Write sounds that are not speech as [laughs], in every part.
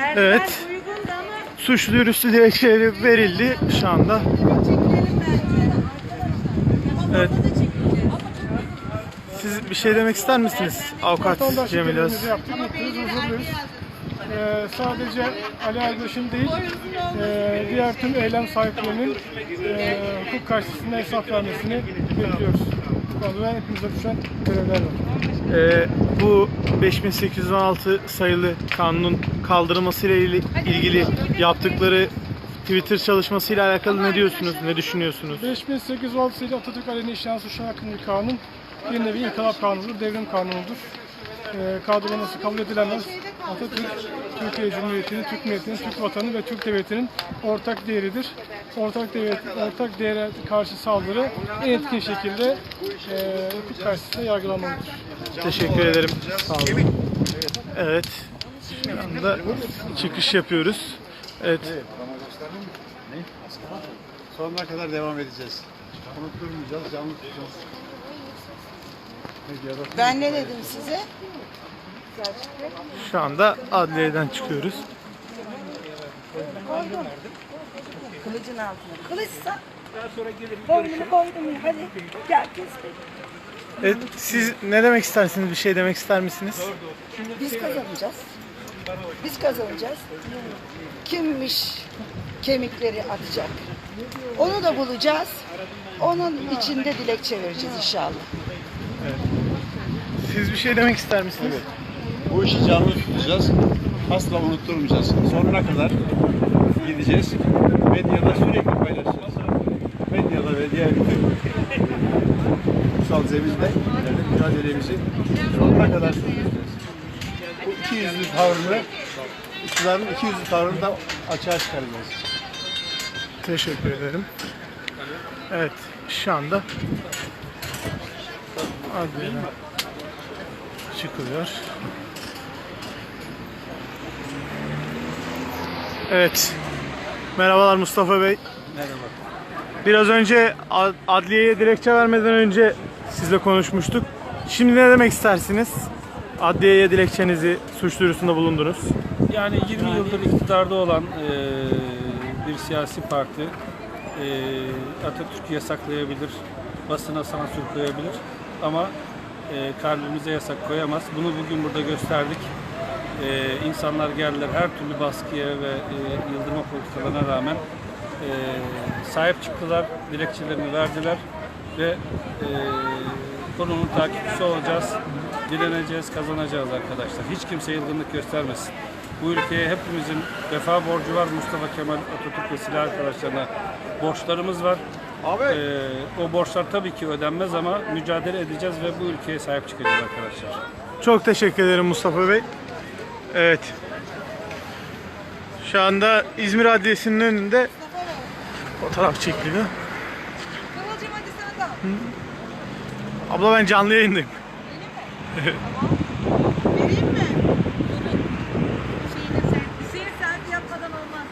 Merdiven Evet. uygundu ama Suç duyurusu dilekçeleri verildi şu anda. Evet. Siz bir şey demek ister misiniz avukat Cemil Öz? Ee, sadece Ali Erbaş'ın değil, e, diğer tüm eylem sahiplerinin e, hukuk karşısında hesap vermesini bekliyoruz. Konuda hepimize düşen görevler var. Ee, bu 5816 sayılı kanunun kaldırılmasıyla ili- ilgili yaptıkları Twitter çalışmasıyla alakalı ne diyorsunuz, ne düşünüyorsunuz? 5806 sayılı Atatürk aleyhine işlenen suçlar hakkında kanun, bir nevi inkılap kanunudur, devrim kanunudur. E, kaldırılması kabul edilemez. Atatürk, Türkiye Cumhuriyeti'nin, Türk milletinin, Türk vatanı ve Türk devletinin ortak değeridir. Ortak devlet, ortak değere karşı saldırı en etkin şekilde e, hukuk karşısında yargılanmalıdır. Teşekkür ederim. Sağ olun. Evet. Şu anda çıkış yapıyoruz. Evet. Sonuna kadar devam edeceğiz. Unutturmayacağız, canlı tutacağız. Ben ne dedim size? Şu anda adliyeden çıkıyoruz. Kılıcın altına. Kılıçsa. Boynunu koydum ya hadi. Gel kes beni. Evet, siz ne demek istersiniz? Bir şey demek ister misiniz? Biz kazanacağız. Biz kazanacağız. Kimmiş kemikleri atacak? Onu da bulacağız. Onun içinde dilekçe vereceğiz inşallah. Siz bir şey demek ister misiniz? Bu işi canlı tutacağız. Asla unutturmayacağız. Sonuna kadar gideceğiz. Medyada sürekli paylaşacağız. Ve diğer bütün kutsal zeminde mücadelemizi sonuna kadar sürdüreceğiz. Bu iki yüzlü tavrını, iktidarın iki yüzlü tavrını da açığa çıkaracağız. Teşekkür ederim. Evet, şu anda adliyeden çıkılıyor. Evet. Merhabalar Mustafa Bey. Merhaba. Biraz önce ad- adliyeye dilekçe vermeden önce sizle konuşmuştuk. Şimdi ne demek istersiniz? Adliyeye dilekçenizi suç duyurusunda bulundunuz. Yani 20 yıldır iktidarda olan eee, bir siyasi parti eee Atatürk'ü yasaklayabilir, basına sansür koyabilir ama eee, kalbimize yasak koyamaz. Bunu bugün burada gösterdik. Eee insanlar geldiler her türlü baskıya ve eee, yıldırma politikalarına rağmen eee, sahip çıktılar, dilekçelerini verdiler ve eee, konunun takipçisi olacağız, direneceğiz, kazanacağız arkadaşlar. Hiç kimse yılgınlık göstermesin. Bu ülkeye hepimizin vefa borcu var. Mustafa Kemal Atatürk ve silah arkadaşlarına borçlarımız var. Abi. Ee, o borçlar tabii ki ödenmez ama mücadele edeceğiz ve bu ülkeye sahip çıkacağız arkadaşlar. Çok teşekkür ederim Mustafa Bey. Evet. Şu anda İzmir Adliyesi'nin önünde fotoğraf çekiliyor. Kıvılcım hadi sen de al. Abla ben canlı yayındayım. [laughs] Vereyim mi? Şeyini sen, Hüseyin sen yapmadan olmaz.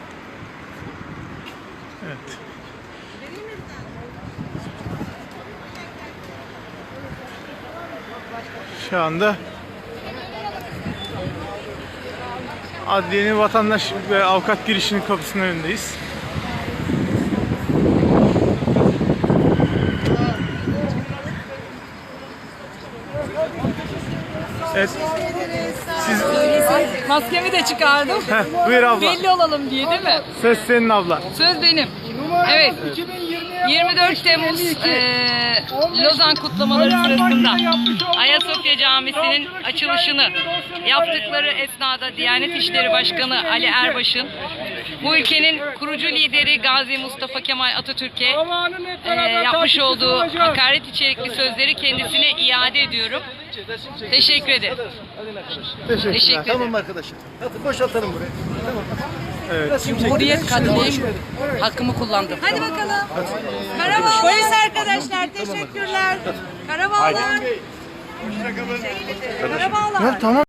Evet. Vereyim mi tane? Şu anda adliyenin vatandaş ve avukat girişinin kapısının önündeyiz. Evet. Siz Maskemi de çıkardım. Heh, buyur abla. Belli olalım diye değil mi? Söz senin abla. Söz benim. Evet. 24 Temmuz eee, Lozan kutlamaları sırasında Ayasofya Camisi'nin açılışını yaptıkları esnada Diyanet İşleri Başkanı Ali Erbaş'ın bu ülkenin kurucu lideri Gazi Mustafa Kemal Atatürk'e eee, yapmış olduğu hakaret içerikli sözleri kendisine iade ediyorum. Teşekkür ederim. Teşekkürler. Teşekkür ederim. Tamam arkadaşlar. Hadi boşaltalım burayı. Cumhuriyet kadınıyım. Hakkımı kullandım. Hadi bakalım. Merhaba. Polis arkadaşlar teşekkürler. Merhabalar. Merhabalar. Ya tamam.